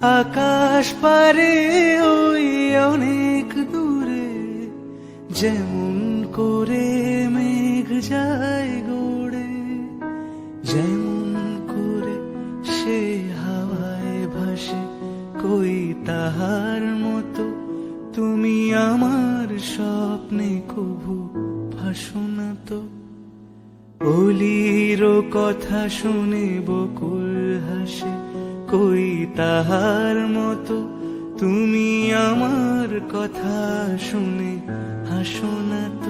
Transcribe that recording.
আকাশ পারে ওই অনেক দূরে, যেমন করে মেঘ যায় গড়ে, যেমন করে সে হাওয়ায় ভাসে, কই তাহার মতো তুমি আমার স্বপ্নে কভু ভাসো না তো। অলির কথা শুনে বকুল কই তাহার মতো? তুমি আমার কথা শুনে হাসো না তো।